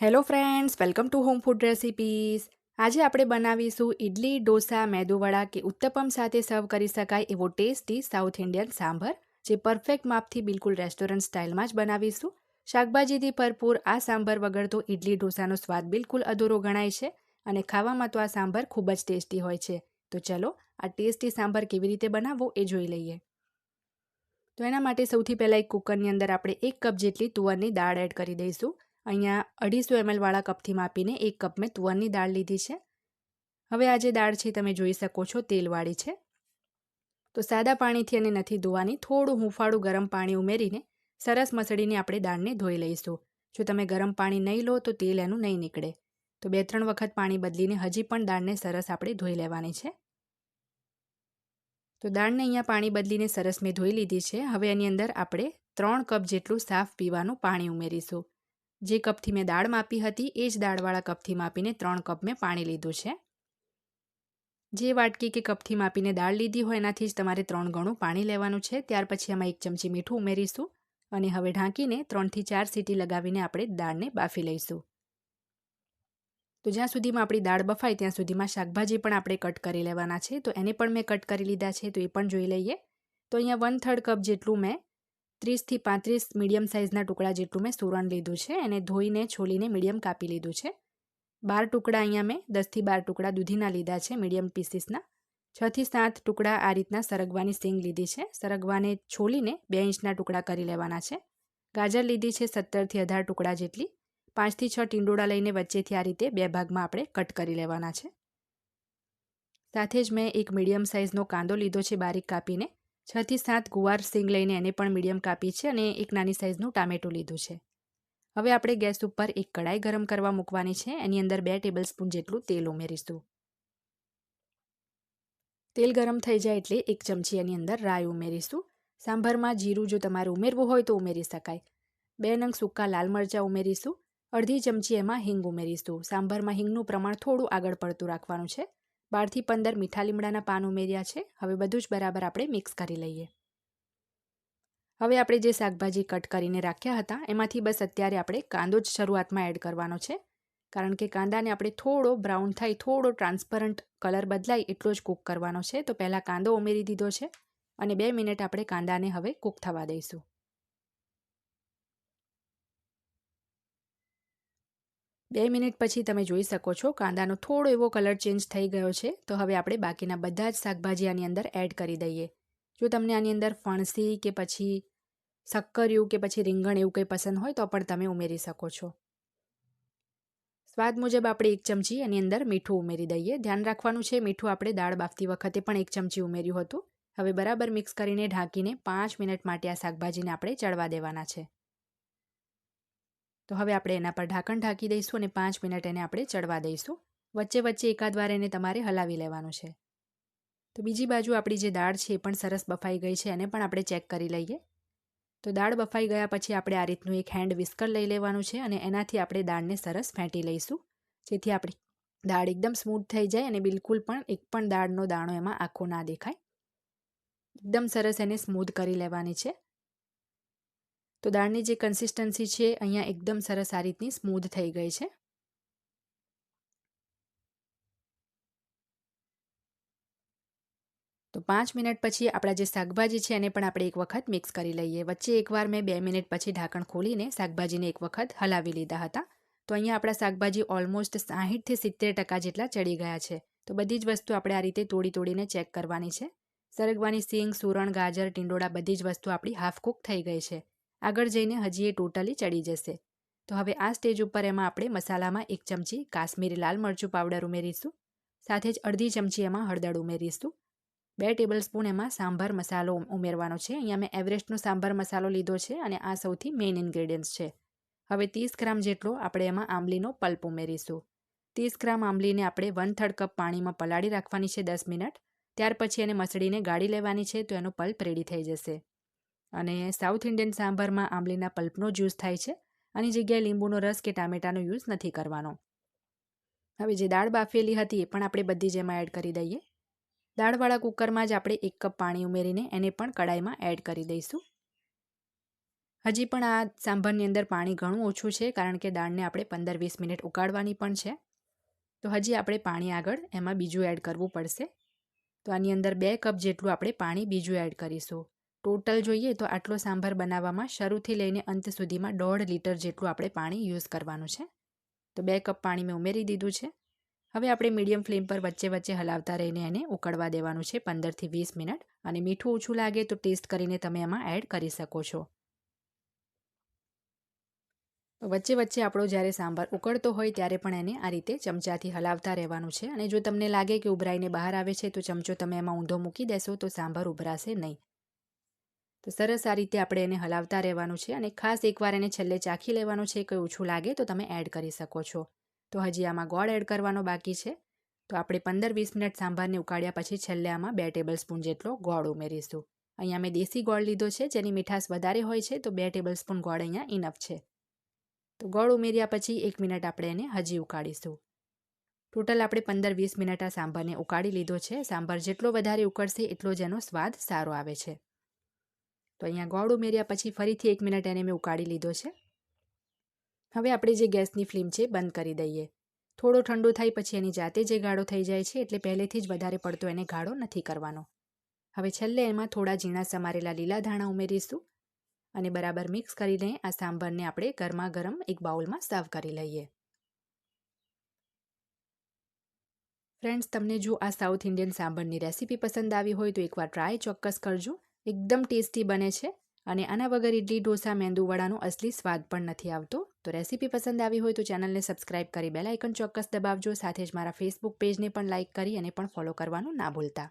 Hello friends welcome to home food recipes આજે આપણે બનાવીશું ઇડલી ડોસા મેદુવડા કે ઉત્તપમ સાથે સર્વ કરી શકાય એવો ટેસ્ટી સાઉથ ઇન્ડિયન સાંભર, જે પરફેક્ટ માપથી બિલકુલ રેસ્ટોરન્ટ સ્ટાઇલમાં જ બનાવીશું. શાકભાજીથી ભરપૂર આ સાંભર વગર તો ઇડલી ઢોસાનો સ્વાદ બિલકુલ અધૂરો ગણાય છે અને ખાવામાં તો આ સાંભર ખૂબ જ ટેસ્ટી હોય છે. તો ચલો, આ ટેસ્ટી સાંભર કેવી રીતે બનાવવો એ જોઈ લઈએ. તો એના માટે સૌથી પહેલાં એક કુકરની અંદર આપણે એક કપ જેટલી તુવરની દાળ એડ કરી દઈશું. અહીંયા અઢીસો એમએલવાળા કપથી માપીને એક કપ મેં તુવરની દાળ લીધી છે. હવે આ જે દાળ છે તમે જોઈ શકો છો તેલવાળી છે. તો સાદા પાણીથી અને નથી ધોવાની, થોડું હુંફાળું ગરમ પાણી ઉમેરીને સરસ મસળીને આપણે દાળને ધોઈ લઈશું. જો તમે ગરમ પાણી નહીં લો તો તેલ એનું નહીં નીકળે. તો બે ત્રણ વખત પાણી બદલીને હજી પણ દાળને સરસ આપણે ધોઈ લેવાની છે. તો દાળને અહીંયા પાણી બદલીને સરસ મેં ધોઈ લીધી છે. હવે એની અંદર આપણે ત્રણ કપ જેટલું સાફ પીવાનું પાણી ઉમેરીશું. જે કપથી મેં દાળ માપી હતી, એ જ દાળવાળા કપથી માપીને ત્રણ કપ મેં પાણી લીધું છે. જે વાટકી કે કપથી માપીને દાળ લીધી હોય, એનાથી જ તમારે ત્રણ ગણું પાણી લેવાનું છે. ત્યાર પછી એમાં એક ચમચી મીઠું ઉમેરીશું અને હવે ઢાંકીને ત્રણથી ચાર સીટી લગાવીને આપણે દાળને બાફી લઈશું. તો જ્યાં સુધીમાં આપણી દાળ બફાય, ત્યાં સુધીમાં શાકભાજી પણ આપણે કટ કરી લેવાના છે. તો એને પણ મેં કટ કરી લીધા છે, તો એ પણ જોઈ લઈએ. તો અહીંયા વન થર્ડ કપ જેટલું મેં ત્રીસથી પાંત્રીસ મીડિયમ સાઇઝના ટુકડા જેટલું મેં સુરણ લીધું છે. અને ધોઈને, છોલીને મીડિયમ કાપી લીધું છે. બાર ટુકડા અહીંયા મેં, દસથી બાર ટુકડા દૂધીના લીધા છે મીડિયમ પીસીસના. છથી સાત ટુકડા આ રીતના સરગવાની સિંગ લીધી છે. સરગવાને છોલીને બે ઇંચના ટુકડા કરી લેવાના છે. ગાજર લીધી છે સત્તરથી અઢાર ટુકડા જેટલી. પાંચથી છ ટીંડોળા લઈને વચ્ચેથી આ રીતે બે ભાગમાં આપણે કટ કરી લેવાના છે. સાથે જ મેં એક મીડિયમ સાઇઝનો કાંદો લીધો છે બારીક કાપીને. છથી સાત ગુવાર સિંગ લઈને એને પણ મીડિયમ કાપી છે અને એક નાની સાઇઝનું ટામેટું લીધું છે. હવે આપણે ગેસ ઉપર એક કડાઈ ગરમ કરવા મૂકવાની છે. એની અંદર બે ટેબલ સ્પૂન જેટલું તેલ ઉમેરીશું. તેલ ગરમ થઈ જાય એટલે એક ચમચી એની અંદર રાઈ ઉમેરીશું. સાંભારમાં જીરું જો તમારે ઉમેરવું હોય તો ઉમેરી શકાય. બે નંગ સૂકા લાલ મરચાં ઉમેરીશું. અડધી ચમચી એમાં હિંગ ઉમેરીશું. સાંભારમાં હિંગનું પ્રમાણ થોડું આગળ પડતું રાખવાનું છે. બારથી પંદર મીઠા લીમડાના પાન ઉમેર્યા છે. હવે બધું જ બરાબર આપણે મિક્સ કરી લઈએ. હવે આપણે જે શાકભાજી કટ કરીને રાખ્યા હતા, એમાંથી બસ અત્યારે આપણે કાંદો જ શરૂઆતમાં એડ કરવાનો છે. કારણ કે કાંદાને આપણે થોડો બ્રાઉન થાય, થોડો ટ્રાન્સપરન્ટ કલર બદલાય એટલો જ કૂક કરવાનો છે. તો પહેલાં કાંદો ઉમેરી દીધો છે અને બે મિનિટ આપણે કાંદાને હવે કૂક થવા દઈશું. બે મિનિટ પછી તમે જોઈ શકો છો કાંદાનો થોડો એવો કલર ચેન્જ થઈ ગયો છે. તો હવે આપણે બાકીના બધા જ શાકભાજી આની અંદર એડ કરી દઈએ. જો તમને આની અંદર ફણસી કે પછી શક્કરિયું કે પછી રીંગણ એવું કંઈ પસંદ હોય તો પણ તમે ઉમેરી શકો છો. સ્વાદ મુજબ આપણે એક ચમચી એની અંદર મીઠું ઉમેરી દઈએ. ધ્યાન રાખવાનું છે મીઠું આપણે દાળ બાફતી વખતે પણ એક ચમચી ઉમેર્યું હતું. હવે બરાબર મિક્સ કરીને ઢાંકીને પાંચ મિનિટ માટે આ શાકભાજીને આપણે ચડવા દેવાના છે. તો હવે આપણે એના પર ઢાંકણ ઢાંકી દઈશું અને પાંચ મિનિટ એને આપણે ચડવા દઈશું. વચ્ચે વચ્ચે એકાદ વાર એને તમારે હલાવી લેવાનું છે. તો બીજી બાજુ આપણી જે દાળ છે એ પણ સરસ બફાઈ ગઈ છે, એને પણ આપણે ચેક કરી લઈએ. તો દાળ બફાઈ ગયા પછી આપણે આ રીતનું એક હેન્ડ વિસ્કર લઈ લેવાનું છે અને એનાથી આપણે દાળને સરસ ફેંટી લઈશું. જેથી આપણી દાળ એકદમ સ્મૂથ થઈ જાય અને બિલકુલ પણ એક પણ દાળનો દાણો એમાં આખો ના દેખાય. એકદમ સરસ એને સ્મૂધ કરી લેવાની છે. તો દાળની જે કન્સિસ્ટન્સી છે, અહીંયા એકદમ સરસ આ રીતની સ્મૂધ થઈ ગઈ છે. તો પાંચ મિનિટ પછી આપણા જે શાકભાજી છે, એને પણ આપણે એક વખત મિક્સ કરી લઈએ. વચ્ચે એકવાર મેં બે મિનિટ પછી ઢાંકણ ખોલીને શાકભાજીને એક વખત હલાવી લીધા હતા. તો અહીંયા આપણા શાકભાજી ઓલમોસ્ટ સાહીઠથી સિત્તેર ટકા જેટલા ચડી ગયા છે. તો બધી જ વસ્તુ આપણે આ રીતે તોડી તોડીને ચેક કરવાની છે. સરગવાની સિંગ, સુરણ, ગાજર, ટીંડોળા બધી જ વસ્તુ આપણી હાફ કૂક થઈ ગઈ છે. આગળ જઈને હજી એ ટોટલી ચડી જશે. તો હવે આ સ્ટેજ ઉપર એમાં આપણે મસાલામાં એક ચમચી કાશ્મીરી લાલ મરચું પાવડર ઉમેરીશું. સાથે જ અડધી ચમચી એમાં હળદર ઉમેરીશું. બે ટેબલ સ્પૂન એમાં સાંભાર મસાલો ઉમેરવાનો છે. અહીંયા મેં એવરેસ્ટનો સાંભાર મસાલો લીધો છે અને આ સૌથી મેઇન ઇન્ગ્રેડિયન્ટ્સ છે. હવે ત્રીસ ગ્રામ જેટલો આપણે એમાં આંબલીનો પલ્પ ઉમેરીશું. ત્રીસ ગ્રામ આંબલીને આપણે વન થર્ડ કપ પાણીમાં પલાળી રાખવાની છે દસ મિનિટ. ત્યાર પછી એને મસળીને ગાળી લેવાની છે તો એનો પલ્પ રેડી થઈ જશે. અને સાઉથ ઇન્ડિયન સાંભારમાં આંબલીના પલ્પનો જ્યુસ થાય છે આની જગ્યાએ લીંબુનો રસ કે ટામેટાનો યુઝ નથી કરવાનો. હવે જે દાળ બાફેલી હતી એ પણ આપણે બધી જ એમાં એડ કરી દઈએ. દાળવાળા કુકરમાં જ આપણે એક કપ પાણી ઉમેરીને એને પણ કડાઈમાં એડ કરી દઈશું. હજી પણ આ સાંભરની અંદર પાણી ઘણું ઓછું છે કારણ કે દાળને આપણે પંદર વીસ મિનિટ ઉકાળવાની પણ છે. તો હજી આપણે પાણી આગળ એમાં બીજું એડ કરવું પડશે. તો આની અંદર બે કપ જેટલું આપણે પાણી બીજું એડ કરીશું. ટોટલ જોઈએ તો આટલો સાંભાર બનાવવામાં શરૂથી લઈને અંત સુધીમાં દોઢ લીટર જેટલું આપણે પાણી યુઝ કરવાનું છે. તો બે કપ પાણી મેં ઉમેરી દીધું છે. હવે આપણે મીડિયમ ફ્લેમ પર વચ્ચે વચ્ચે હલાવતા રહીને એને ઉકળવા દેવાનું છે પંદરથી વીસ મિનિટ અને મીઠું ઓછું લાગે તો ટેસ્ટ કરીને તમે એમાં એડ કરી શકો છો. વચ્ચે વચ્ચે આપણો જ્યારે સાંભાર ઉકળતો હોય ત્યારે પણ એને આ રીતે ચમચાથી હલાવતા રહેવાનું છે અને જો તમને લાગે કે ઉભરાઈને બહાર આવે છે તો ચમચો તમે એમાં ઊંધો મૂકી દેશો તો સાંભાર ઉભરાશે નહીં. તો સરસ આ રીતે આપણે એને હલાવતા રહેવાનું છે અને ખાસ એકવાર એને છેલ્લે ચાખી લેવાનું છે, કંઈ ઓછું લાગે તો તમે એડ કરી શકો છો. તો હજી આમાં ગોળ એડ કરવાનો બાકી છે. તો આપણે પંદર વીસ મિનિટ સાંભારને ઉકાળ્યા પછી છેલ્લે આમાં બે ટેબલ સ્પૂન જેટલો ગોળ ઉમેરીશું. અહીંયા મેં દેશી ગોળ લીધો છે, જેની મીઠાશ વધારે હોય છે, તો બે ટેબલ સ્પૂન ગોળ અહીંયા ઇનફ છે. તો ગોળ ઉમેર્યા પછી એક મિનિટ આપણે એને હજી ઉકાળીશું. ટોટલ આપણે પંદર વીસ મિનિટ આ સાંભારને ઉકાળી લીધો છે. સાંભાર જેટલો વધારે ઉકળશે, એટલો જ એનો સ્વાદ સારો આવે છે. તો અહીંયા ગોળ ઉમેર્યા પછી ફરીથી એક મિનિટ એને મેં ઉકાળી લીધો છે. હવે આપણે જે ગેસની ફ્લેમ છે બંધ કરી દઈએ. થોડો ઠંડો થાય પછી એની જાતે જે ગાળો થઈ જાય છે એટલે પહેલેથી જ વધારે પડતો એને ગાળો નથી કરવાનો. હવે છેલ્લે એમાં થોડા ઝીણા સમારેલા લીલા ધાણા ઉમેરીશું અને બરાબર મિક્સ કરીને આ સાંભારને આપણે ગરમા ગરમ એક બાઉલમાં સર્વ કરી લઈએ. ફ્રેન્ડ્સ, તમને જો આ સાઉથ ઇન્ડિયન સાંભારની રેસીપી પસંદ આવી હોય તો એકવાર ટ્રાય ચોક્કસ કરજો. એકદમ ટેસ્ટી બને છે અને આના વગર ઇડલી ઢોસા મેંદુવડાનો અસલી સ્વાદ પણ નથી આવતો. તો રેસીપી પસંદ આવી હોય તો ચેનલને સબસ્ક્રાઇબ કરી બેલ આઇકન ચોક્કસ દબાવજો. સાથે જ મારા ફેસબુક પેજને પણ લાઇક કરી અને પણ ફોલો કરવાનું ના ભૂલતા.